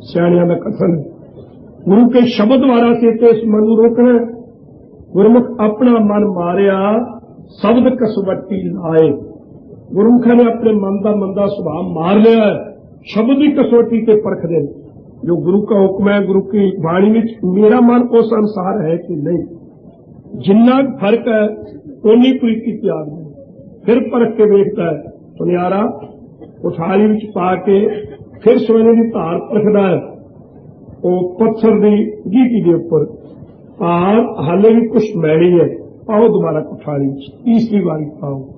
ਸਿਆਣਿਆਂ ਦਾ ਕਥਨ। ਗੁਰੂ ਕੇ ਸ਼ਬਦ ਦੁਆਰਾ ਸੇ ਤੇ ਇਸ ਮਨ ਨੂੰ ਰੋਕਣਾ। ਗੁਰਮੁਖ ਆਪਣਾ ਮਨ ਮਾਰਿਆ, ਸ਼ਬਦ ਕਸਵੱਟੀ ਲਾਏ। ਗੁਰਮੁਖਾਂ ਨੇ ਆਪਣੇ ਮਨ ਦਾ ਮੰਦਾ ਸੁਭਾਅ ਮਾਰ ਲਿਆ। ਸ਼ਬਦ ਦੀ ਕਸੌਟੀ ਤੇ ਪਰਖਦੇ ਨੇ ਜੋ ਗੁਰੂ ਦਾ ਹੁਕਮ ਹੈ, ਗੁਰੂ ਕੀ ਬਾਣੀ ਵਿੱਚ ਮੇਰਾ ਮਨ ਉਸ ਅਨਸਾਰ ਹੈ ਕਿ ਨਹੀਂ? ਜਿੰਨਾ ਫ਼ਰਕ ਹੈ ਉਨੀ ਪ੍ਰੀਤੀ ਤਿਆਗ ਦੇ ਫਿਰ ਪਰਖ ਕੇ ਵੇਖਦਾ ਹੈ, ਸੁਨਿਆਰਾ ਉਠਾਲੀ ਵਿੱਚ ਪਾ ਕੇ ਫਿਰ ਸੋਨੇ ਦੀ ਧਾਰ ਪਰਖਦਾ ਹੈ। ਉਹ ਪੱਥਰ ਦੀ ਗੀਟੀ ਦੇ ਉੱਪਰ। ਆਰ ਹਾਲੇ ਵੀ ਕੁਛ ਮੈਲੀ ਹੈ। ਪਾਓ ਦੁਬਾਰਾ ਕੁਠਾਲੀ ਚ ਤੀਸਰੀ ਵਾਰੀ ਪਾਓ।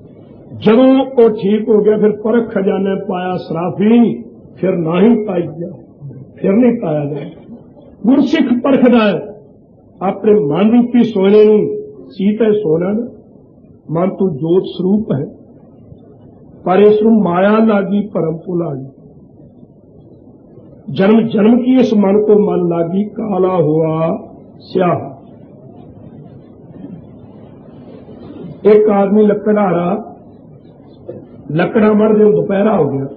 ਜਦੋਂ ਉਹ ਠੀਕ ਹੋ ਗਿਆ ਫਿਰ ਪਰਖ ਖਜ਼ਾਨੇ ਪਾਇਆ ਸਰਾਫੀ ਫਿਰ ਨਾ ਹੀ ਪਾਈ ਗਿਆ। ਫਿਰ ਨਹੀਂ ਪਾਇਆ ਗਿਆ। ਗੁਰਸਿੱਖ ਪਰਖਦਾ ਹੈ। ਆਪਣੇ ਮਨ ਰੂਪੀ ਸੋਨੇ ਨੂੰ? ਸੀਤਾ ਸੋਨਾ ਨਾ, ਮਨ ਤੋਂ ਜੋਤ ਸਰੂਪ ਹੈ। ਪਰ ਇਸ ਨੂੰ ਮਾਇਆ ਲਾਗੀ ਭਰਮ ਭੁਲਾਈ। जन्म जन्म की इस मन को मन लागी काला हुआ स्याह। एक आदमी लकड़हारा लकड़ा मर दे दोपहरा हो गया।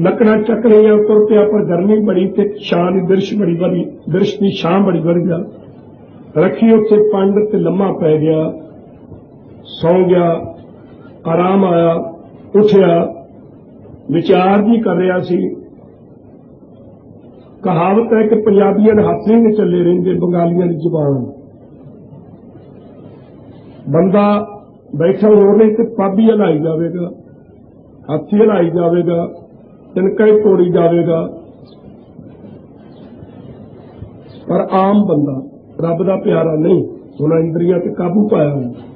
लकड़ा चक रही है उतर पे पर गर्मी बड़ी ते छां की दृश बड़ी बड़ी दृश की छां बड़ी बढ़ गया। रखी उसे पंड ते लम्मा पै गया, सौ गया, आराम आया, उठया। ਵਿਚਾਰ ਜੀ ਕਰ ਰਿਹਾ ਸੀ। ਕਹਾਵਤ ਹੈ ਕਿ ਪੰਜਾਬੀਆਂ ਦੇ ਹੱਥ ਨਹੀਂ ਚੱਲੇ ਰਹਿੰਦੇ ਬੰਗਾਲੀਆਂ ਦੀ ਜ਼ੁਬਾਨ। ਬੰਦਾ ਬੈਠਾ ਹੋਰ ਨਹੀਂ ਤੇ ਪਾਬੀ ਹਲਾਈ ਜਾਵੇਗਾ, ਹਾਥੀ ਹਲਾਈ ਜਾਵੇਗਾ, ਤਿਨਕਾ ਹੀ ਤੋੜੀ ਜਾਵੇਗਾ। ਪਰ ਆਮ ਬੰਦਾ ਰੱਬ ਦਾ ਪਿਆਰਾ ਨਹੀਂ ਉਹਨਾਂ ਇੰਦਰੀਆਂ ਤੇ ਕਾਬੂ ਪਾਇਆ ਹੋਇਆ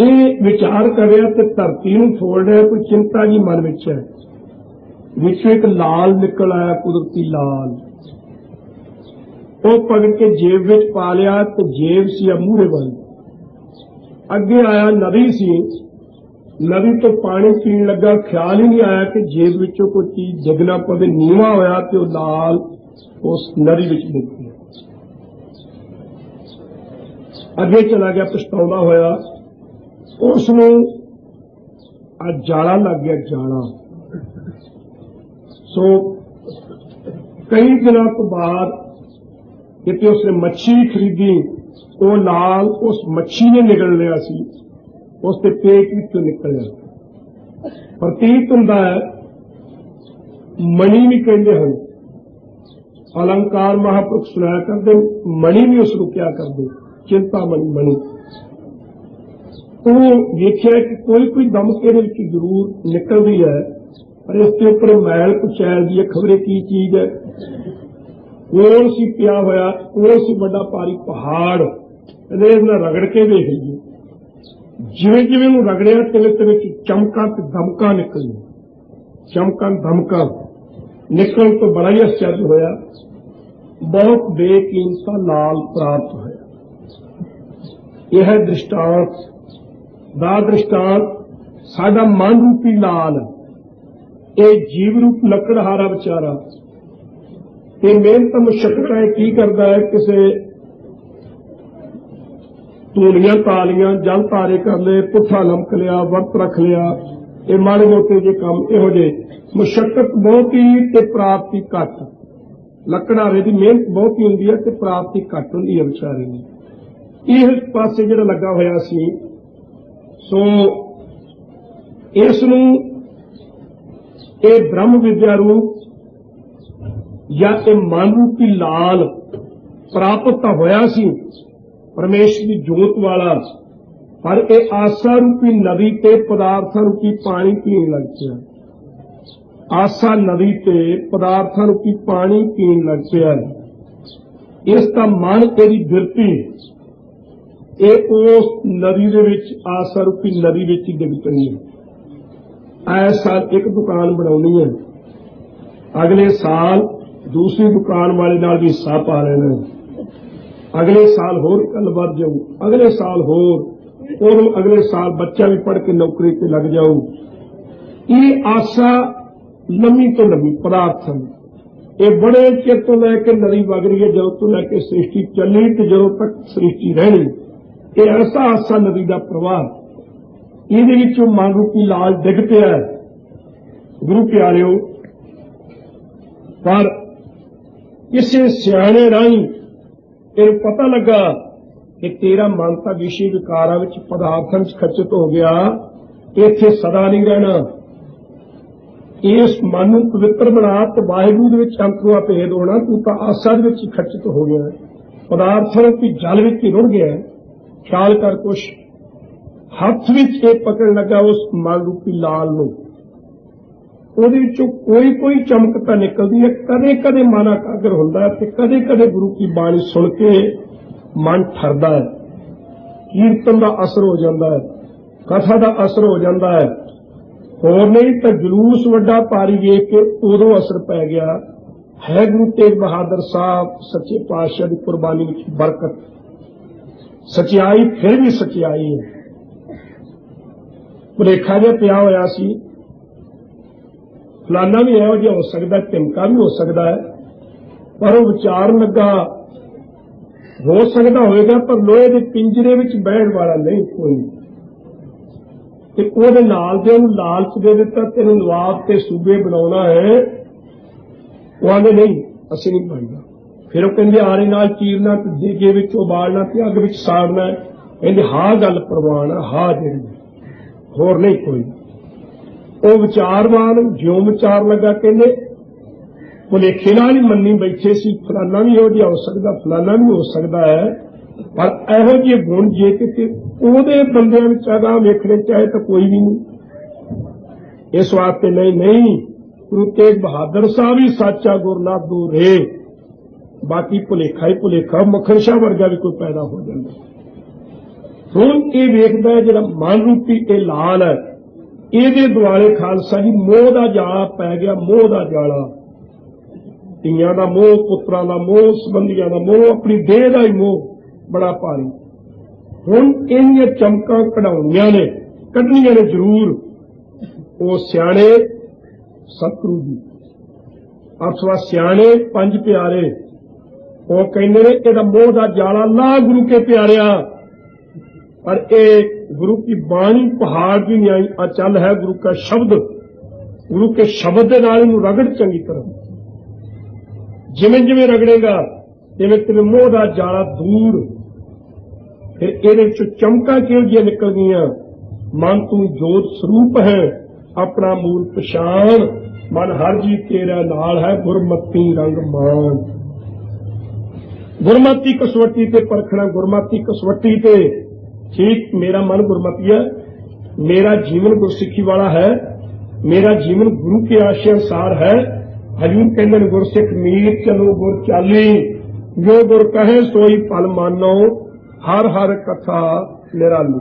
ਇਹ ਵਿਚਾਰ ਕਰਿਆ ਤੇ ਧਰਤੀ ਨੂੰ ਫੋੜ ਰਿਹਾ, ਕੋਈ ਚਿੰਤਾ ਜੀ ਮਨ ਵਿੱਚ ਹੈ? ਵਿੱਚੋਂ ਇੱਕ ਲਾਲ ਨਿਕਲ ਆਇਆ, ਕੁਦਰਤੀ ਲਾਲ। ਉਹ ਪਕੜ ਕੇ ਜੇਬ ਵਿੱਚ ਪਾ ਲਿਆ ਤੇ ਜੇਬ ਸੀ ਮੂਹਰੇ ਵੱਲ। ਅੱਗੇ ਆਇਆ ਨਦੀ ਸੀ। ਨਦੀ ਤੋਂ ਪਾਣੀ ਪੀਣ ਲੱਗਾ, ਖਿਆਲ ਹੀ ਨਹੀਂ ਆਇਆ ਕਿ ਜੇਬ ਵਿੱਚੋਂ ਕੋਈ ਚੀਜ਼ ਡਿੱਗਣਾ ਪਵੇ, ਨੀਵਾ ਹੋਇਆ ਤੇ ਉਹ ਲਾਲ ਉਸ ਨਦੀ ਵਿੱਚ ਡਿੱਗ ਗਿਆ ਅੱਗੇ ਚਲਾ ਗਿਆ, ਪਛਤਾਉਂਦਾ ਹੋਇਆ। ਉਸ ਨੂੰ ਆ ਜਾਲਾ ਲੱਗ ਗਿਆ, ਜਾਲਾ। ਸੋ ਕਈ ਦਿਨਾਂ ਤੋਂ ਬਾਅਦ ਕਿਤੇ ਉਸਨੇ ਮੱਛੀ ਖਰੀਦੀ, ਉਹ ਲਾਲ ਉਸ ਮੱਛੀ ਨੇ ਨਿਕਲ ਲਿਆ ਸੀ। ਉਸ ਦੇ ਪੇਟ ਵਿੱਚੋਂ ਨਿਕਲਿਆ। ਪ੍ਰਤੀਤ ਹੁੰਦਾ ਹੈ, ਮਣੀ ਵੀ ਕਹਿੰਦੇ ਹਨ। ਅਲੰਕਾਰ ਮਹਾਪੁਰਖ ਸੁਣਾਇਆ ਕਰਦੇ ਮਣੀ ਵੀ ਉਸ ਨੂੰ ਕਿਆ ਕਰਦੇ? ਚਿੰਤਾ ਮਣੀ ਮਣੀ। ਉਹ ਵੇਖਿਆ ਕਿ ਕੋਈ ਕੋਈ ਦਮਕੇ ਇਹਦੇ ਵਿੱਚ ਜ਼ਰੂਰ ਨਿਕਲਦੀ ਹੈ, ਪਰ ਇਸ ਦੇ ਉੱਪਰ ਮੈਲ ਕੁਚੈਲ ਦੀ ਖਬਰੇ ਕੀ ਚੀਜ਼ ਹੈ? ਕੋਲ ਸੀ ਪਿਆ ਹੋਇਆ ਕੋਲ ਸੀ ਵੱਡਾ ਭਾਰੀ ਪਹਾੜ। ਇਹਦੇ ਨਾਲ ਰਗੜ ਕੇ ਵੇਖ ਲਈਏ। ਜਿਵੇਂ ਜਿਵੇਂ ਉਹਨੂੰ ਰਗੜਿਆ ਤਿਵੇਂ ਤੇ ਚ ਚਮਕਾਂ ਤੇ ਦਮਕਾਂ ਨਿਕਲੀਆਂ। ਚਮਕਾਂ, ਦਮਕਾਂ। ਨਿਕਲਣ ਤੋਂ ਬੜਾ ਹੀ ਅਚਰਜ ਹੋਇਆ। ਬਹੁਤ ਬੇਕੀਮਤਾ ਲਾਲ ਪ੍ਰਾਪਤ ਹੋਇਆ। ਇਹ ਦ੍ਰਿਸ਼ਟਾਂਤ। ਦਾ ਦ੍ਰਿਸ਼ਟਾਂਤ ਸਾਡਾ ਮਨ ਰੂਪੀ ਲਾਲ। ਇਹ ਜੀਵ ਰੂਪ ਲੱਕੜਹਾਰਾ ਵਿਚਾਰਾ। ਇਹ ਮਿਹਨਤ ਮੁਸ਼ਕਲਾਂ ਕੀ ਕਰਦਾ ਹੈ? ਕਿਸੇ ਤੂਲੀਆਂ ਤਾਲੀਆਂ, ਜਲ ਤਾਰੇ ਕਰ ਲਏ, ਪੁੱਠਾ ਲਮਕ ਲਿਆ, ਵਰਤ ਰੱਖ ਲਿਆ। ਇਹ ਮਾੜੇ ਮੋਟੇ ਜੇ ਕੰਮ ਇਹੋ ਜੇ ਮੁਸ਼ਕਲ ਹੀ ਤੇ ਪ੍ਰਾਪਤੀ ਘੱਟ। ਲੱਕੜਾਰੇ ਦੀ ਮਿਹਨਤ ਬਹੁਤ ਹੀ ਹੁੰਦੀ ਹੈ ਤੇ ਪ੍ਰਾਪਤੀ ਘੱਟ ਹੁੰਦੀ ਹੈ ਵਿਚਾਰੇ ਦੀ। ਇਹ ਪਾਸੇ ਜਿਹੜਾ ਲੱਗਾ ਹੋਇਆ ਸੀ ਸੋ ਇਸ ਨੂੰ ਇਹ ਬ੍ਰਹਮ ਵਿਦਿਆ ਰੂਪ ਜਾਂ ਇਹ ਮਨ ਰੂਪੀ ਲਾਲ ਪ੍ਰਾਪਤ ਤਾਂ ਹੋਇਆ ਸੀ, ਪਰਮੇਸ਼ਰ ਦੀ ਜੋਤ ਵਾਲਾ, ਪਰ ਇਹ ਆਸਾ ਰੂਪੀ ਨਦੀ ਤੇ ਪਦਾਰਥਾਂ ਰੂਪੀ ਪਾਣੀ ਪੀਣ ਲੱਗ ਪਿਆ। ਆਸਾ ਨਦੀ ਤੇ ਪਦਾਰਥਾਂ ਰੂਪੀ ਪਾਣੀ ਪੀਣ ਲੱਗ ਪਿਆ। ਇਸ ਦਾ ਮਨ ਤੇਰੀ ਬਿਰਤੀ ਇਹ ਉਸ ਨਦੀ ਦੇ ਵਿੱਚ, ਆਸਾ ਰੂਪੀ ਨਦੀ ਵਿੱਚ ਹੀ ਡਿੱਗ ਪਈ ਹੈ। ਸਾਲ ਇੱਕ ਦੁਕਾਨ ਬਣਾਉਣੀ ਹੈ। ਅਗਲੇ ਸਾਲ ਦੂਸਰੀ ਦੁਕਾਨ ਵਾਲੇ ਨਾਲ ਵੀ ਹਿੱਸਾ ਪਾ ਲੈਣਾ ਅਗਲੇ ਸਾਲ ਹੋਰ ਗੱਲ ਵੱਧ ਜਾਊ। ਅਗਲੇ ਸਾਲ ਹੋਰ। ਉਹਨੂੰ ਅਗਲੇ ਸਾਲ ਬੱਚਾ ਵੀ ਪੜ੍ਹ ਕੇ ਨੌਕਰੀ ਤੇ ਲੱਗ ਜਾਊ। ਇਹ ਆਸਾ ਲੰਮੀ ਤੋਂ ਲੰਮੀ ਪਦਾਰਥ ਹਨ ਇਹ ਬੜੇ ਚਿਰ ਤੋਂ ਲੈ ਕੇ ਨਦੀ ਵਗ ਰਹੀ ਹੈ। ਜਦੋਂ ਤੋਂ ਲੈ ਕੇ ਸ੍ਰਿਸ਼ਟੀ ਚੱਲੀ ਤੇ ਜਦੋਂ ਤੱਕ ਸ੍ਰਿਸ਼ਟੀ ਰਹਿਣੀ ਇਹ ਐਸਾ ਆਸਾ ਨਦੀ ਦਾ ਪ੍ਰਵਾਹ। ਇਹਦੇ ਵਿੱਚੋਂ ਮਨ ਰੂਪੀ ਲਾਲ ਡਿੱਗ ਪਿਆ ਗੁਰੂ ਪਿਆਰਿਓ, ਪਰ ਇਸੇ ਸਿਆਣੇ ਰਾਹੀਂ ਇਹ ਪਤਾ ਲੱਗਾ ਕਿ ਤੇਰਾ ਮਨ ਤਾਂ ਵਿਸ਼ੇ ਵਿਕਾਰਾਂ ਵਿੱਚ ਪਦਾਰਥਾਂ ਵਿੱਚ ਖਚਿਤ ਹੋ ਗਿਆ। ਇੱਥੇ ਸਦਾ ਨਹੀਂ ਰਹਿਣਾ। ਇਸ ਮਨ ਨੂੰ ਪਵਿੱਤਰ ਬਣਾ ਤੇ ਵਾਹਿਗੁਰੂ ਦੇ ਵਿੱਚ ਅੰਤਰੂਆ ਭੇਦ ਹੋਣਾ, ਤੂੰ ਤਾਂ ਆਸਾ ਦੇ ਵਿੱਚ ਖਰਚਿਤ ਹੋ ਗਿਆ। ਹੈ। ਰੂਪੀ ਜਲ ਵਿੱਚ ਹੀ ਰੁੜ ਗਿਆ। ਖਿਆਲ ਕਰ ਕੁਛ। ਹੱਥ ਵਿੱਚ ਇਹ ਪਕੜ ਲੱਗਾ ਉਸ ਮਨ ਰੂਪੀ ਲਾਲ ਨੂੰ। ਉਹਦੇ ਵਿੱਚੋਂ ਕੋਈ ਕੋਈ ਚਮਕ ਤਾਂ ਨਿਕਲਦੀ ਹੈ। ਕਦੇ ਕਦੇ ਮਨ ਇਕਾਗਰ ਹੁੰਦਾ ਹੈ ਤੇ ਕਦੇ ਕਦੇ ਗੁਰੂ ਕੀ ਬਾਣੀ ਸੁਣ ਕੇ ਮਨ ਠਰਦਾ ਹੈ। ਕੀਰਤਨ ਦਾ ਅਸਰ ਹੋ ਜਾਂਦਾ ਹੈ। ਕਥਾ ਦਾ ਅਸਰ ਹੋ ਜਾਂਦਾ ਹੈ। ਹੋਰ ਨਹੀਂ ਤਾਂ ਜਲੂਸ ਵੱਡਾ ਪਾਰੀ ਵੇਖ ਕੇ ਉਦੋਂ ਅਸਰ ਪੈ ਗਿਆ। ਹੈ ਗੁਰੂ ਤੇਗ ਬਹਾਦਰ ਸਾਹਿਬ, ਸੱਚੇ ਪਾਤਸ਼ਾਹ ਦੀ ਕੁਰਬਾਨੀ ਵਿੱਚ ਬਰਕਤ। ਸਚਾਈ ਫਿਰ ਵੀ ਸਚਾਈ ਹੈ। ਭੁਲੇਖਾ ਜਿਹਾ ਪਿਆ ਹੋਇਆ ਸੀ। ਫਲਾਨਾ ਵੀ ਇਹੋ ਜਿਹਾ ਹੋ ਸਕਦਾ, ਧਿਮਕਾ ਵੀ ਹੋ ਸਕਦਾ ਹੈ। ਪਰ ਉਹ ਵਿਚਾਰ ਲੱਗਾ। ਹੋ ਸਕਦਾ ਹੋਵੇਗਾ, ਪਰ ਲੋਹੇ ਦੇ ਪਿੰਜਰੇ ਵਿੱਚ ਬਹਿਣ ਵਾਲਾ ਨਹੀਂ ਕੋਈ। ਤੇ ਉਹਦੇ ਨਾਲ ਦੇ ਉਹਨੂੰ ਲਾਲਚ ਦੇ ਦਿੱਤਾ ਤੈਨੂੰ ਨਵਾਬ ਤੇ ਸੂਬੇ ਬਣਾਉਣਾ ਹੈ। ਉਹ ਆਂਦੇ, ਨਹੀਂ, ਅਸੀਂ ਨਹੀਂ ਬਣਨਾ। ਫਿਰ ਉਹ ਕਹਿੰਦੇ, ਆਰੇ ਨਾਲ ਚੀਰਨਾ ਤੇ ਦੇਗੇ ਵਿੱਚ ਉਬਾਲਣਾ ਤੇ ਅੱਗ ਵਿੱਚ ਸਾੜਨਾ ਕਹਿੰਦੇ, ਹਾਂ ਗੱਲ ਪ੍ਰਵਾਨ ਹੈ ਹਾਂ ਜਿਹੜੀ। ਹੋਰ ਨਹੀਂ ਕੋਈ। ਉਹ ਵਿਚਾਰਵਾਨ, ਜਿਉਂ ਵਿਚਾਰ ਲੱਗਾ, ਕਹਿੰਦੇ, ਭੁਲੇਖੇ ਨਾਲ ਹੀ ਮੰਨੀ ਬੈਠੇ ਸੀ, ਫਲਾਨਾ ਵੀ ਇਹੋ ਜਿਹਾ ਹੋ ਸਕਦਾ, ਫਲਾਨਾ ਵੀ ਹੋ ਸਕਦਾ ਹੈ। ਪਰ ਇਹੋ ਜਿਹੇ ਗੁਣ ਜੇ ਕਿਤੇ ਉਹਦੇ ਬੰਦਿਆਂ ਵਿੱਚ ਅਗਾ ਵੇਖਣੇ ਚਾਹੇ ਤਾਂ ਕੋਈ ਵੀ ਨਹੀਂ। ਇਸ ਵਾਸਤੇ ਨਹੀਂ ਨਹੀਂ, ਗੁਰੂ ਤੇਗ ਬਹਾਦਰ ਸਾਹਿਬ ਹੀ ਸੱਚਾ ਗੁਰਨਾ ਦੂਰੇ ਬਾਕੀ ਭੁਲੇਖਾ ਹੀ ਭੁਲੇਖਾ ਮੱਖਣ ਵਰਗਾ ਵੀ ਕੋਈ ਪੈਦਾ ਹੋ ਜਾਂਦਾ। ਹੁਣ ਇਹ ਵੇਖਦਾ ਜਿਹੜਾ ਮਨ ਰੂਪੀ ਇਹ ਲਾਲ ਹੈ, ਇਹਦੇ ਦੁਆਲੇ ਖਾਲਸਾ ਜੀ ਮੋਹ ਦਾ ਜਾਲਾ ਪੈ ਗਿਆ, ਮੋਹ ਦਾ ਜਾਲਾ। ਧੀਆਂ ਦਾ ਮੋਹ, ਪੁੱਤਰਾਂ ਦਾ ਮੋਹ, ਸੰਬੰਧੀਆਂ ਦਾ ਮੋਹ, ਆਪਣੀ ਦੇਹ ਦਾ ਹੀ ਮੋਹ, ਬੜਾ ਭਾਰੀ। ਹੁਣ ਇਹਨੀਆਂ ਚਮਕਾਂ ਕਢਾਉਣੀਆਂ ਨੇ, ਕੱਢਣੀਆਂ ਨੇ ਜ਼ਰੂਰ। ਉਹ ਸਿਆਣੇ, ਸਤਿਗੁਰੂ ਜੀ। ਅਥਵਾ ਸਿਆਣੇ, ਪੰਜ ਪਿਆਰੇ। ਉਹ ਕਹਿੰਦੇ ਨੇ, ਇਹਦਾ ਮੋਹ ਦਾ ਜਾਲਾ ਲਾ ਗੁਰੂ ਕੇ ਪਿਆਰਿਆ। ਪਰ ਇਹ ਗੁਰੂ ਕੀ ਬਾਣੀ ਪਹਾੜ ਦੀ ਨਿਆਈ ਅਚਲ ਹੈ, ਗੁਰੂ ਕਾ ਸ਼ਬਦ। ਗੁਰੂ ਕੇ ਸ਼ਬਦ ਦੇ ਨਾਲ ਇਹਨੂੰ ਰਗੜ ਚੰਗੀ ਤਰ੍ਹਾਂ। ਜਿਵੇਂ ਜਿਵੇਂ ਰਗੜੇਗਾ, ਤਿਵੇਂ ਤਿਵੇਂ ਮੋਹ ਦਾ ਜਾਲਾ ਦੂਰ। ਫਿਰ ਇਹਦੇ ਚ ਚਮਕਾਂ ਕਿਉਂ ਜਿਹੀਆਂ ਨਿਕਲ ਗਈਆਂ ਮਨ ਤੂੰ ਜੋਤ ਸਰੂਪ ਹੈ, ਆਪਣਾ ਮੂਲ ਪਛਾਣ। ਮਨ ਹਰ ਜੀ ਤੇਰਾ ਨਾਲ ਹੈ, ਗੁਰਮਤੀ ਰੰਗ ਮਾਨ ਗੁਰਮਤੀ ਕਸਵੱਟੀ ਤੇ ਪਰਖਣਾ ਗੁਰਮਤੀ ਕਸਵੱਟੀ ਤੇ ਠੀਕ ਮੇਰਾ ਮਨ ਗੁਰਮਤੀ ਹੈ ਮੇਰਾ ਜੀਵਨ ਗੁਰਸਿੱਖੀ ਵਾਲਾ ਹੈ ਮੇਰਾ ਜੀਵਨ ਗੁਰੂ ਕੇ ਆਸ਼ੇ ਅਨਸਾਰ ਹੈ ਹਜੂਰ ਕਹਿੰਦੇ ਨੇ ਗੁਰਸਿੱਖ ਮੀਰ ਚਲੋ ਗੁਰ ਚਾਲੀ ਜੋ ਗੁਰ ਕਹੇ ਸੋਈ ਫਲ ਮਾਨੋ ਹਰ ਹਰ ਕਥਾ ਨਿਰਾਲੀ